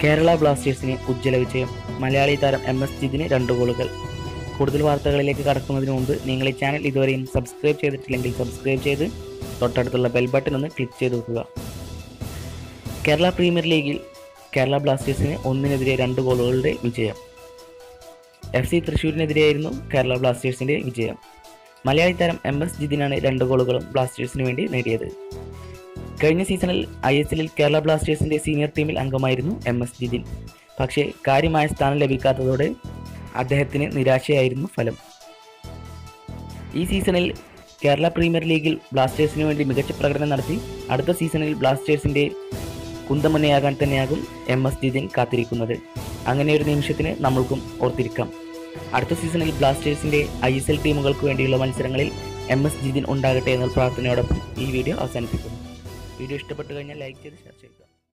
കേരള ബ്ലാസ്റ്റേഴ്സിന് ഉജ്ജ്വല വിജയം. മലയാളി താരം എം എസ് ജിതിന് രണ്ട് ഗോളുകൾ. കൂടുതൽ വാർത്തകളിലേക്ക് കടക്കുന്നതിന് മുമ്പ് നിങ്ങൾ ഈ ചാനൽ ഇതുവരെയും സബ്സ്ക്രൈബ് ചെയ്തിട്ടില്ലെങ്കിൽ സബ്സ്ക്രൈബ് ചെയ്ത് തൊട്ടടുത്തുള്ള ബെൽ ബട്ടൺ ഒന്ന് ക്ലിക്ക് ചെയ്ത് നോക്കുക കേരള പ്രീമിയർ ലീഗിൽ കേരള ബ്ലാസ്റ്റേഴ്സിന് ഒന്നിനെതിരെ രണ്ട് ഗോളുകളുടെ വിജയം. എഫ് സി തൃശ്ശൂരിനെതിരെയായിരുന്നു കേരള ബ്ലാസ്റ്റേഴ്സിന്റെ വിജയം. മലയാളി താരം എം എസ് ജിതിനാണ് രണ്ട് ഗോളുകളും ബ്ലാസ്റ്റേഴ്സിന് വേണ്ടി നേടിയത്. കഴിഞ്ഞ സീസണിൽ ഐ എസ് എല്ലിൽ കേരള ബ്ലാസ്റ്റേഴ്സിന്റെ സീനിയർ ടീമിൽ അംഗമായിരുന്നു എം എസ് ജിതിൻ. പക്ഷേ കാര്യമായ സ്ഥാനം ലഭിക്കാത്തതോടെ അദ്ദേഹത്തിന് നിരാശയായിരുന്നു ഫലം. ഈ സീസണിൽ കേരള പ്രീമിയർ ലീഗിൽ ബ്ലാസ്റ്റേഴ്സിന് വേണ്ടി മികച്ച പ്രകടനം നടത്തി അടുത്ത സീസണിൽ ബ്ലാസ്റ്റേഴ്സിന്റെ കുന്തമുന്നയാകാൻ തന്നെയാകും എം എസ് ജിതിൻ കാത്തിരിക്കുന്നത്. അങ്ങനെ ഒരു നിമിഷത്തിന് നമ്മൾക്കും ഓർത്തിരിക്കാം. അടുത്ത സീസണിൽ ബ്ലാസ്റ്റേഴ്സിന്റെ ഐ എസ് എൽ ടീമുകൾക്ക് വേണ്ടിയുള്ള മത്സരങ്ങളിൽ എം എസ് ജിതിൻ ഉണ്ടാകട്ടെ എന്ന പ്രാർത്ഥനയോടൊപ്പം ഈ വീഡിയോ അവസാനിപ്പിക്കുന്നു. വീഡിയോ ഇഷ്ടപ്പെട്ടു കഴിഞ്ഞാൽ ലൈക്ക് ചെയ്ത് ഷെയർ ചെയ്യുക.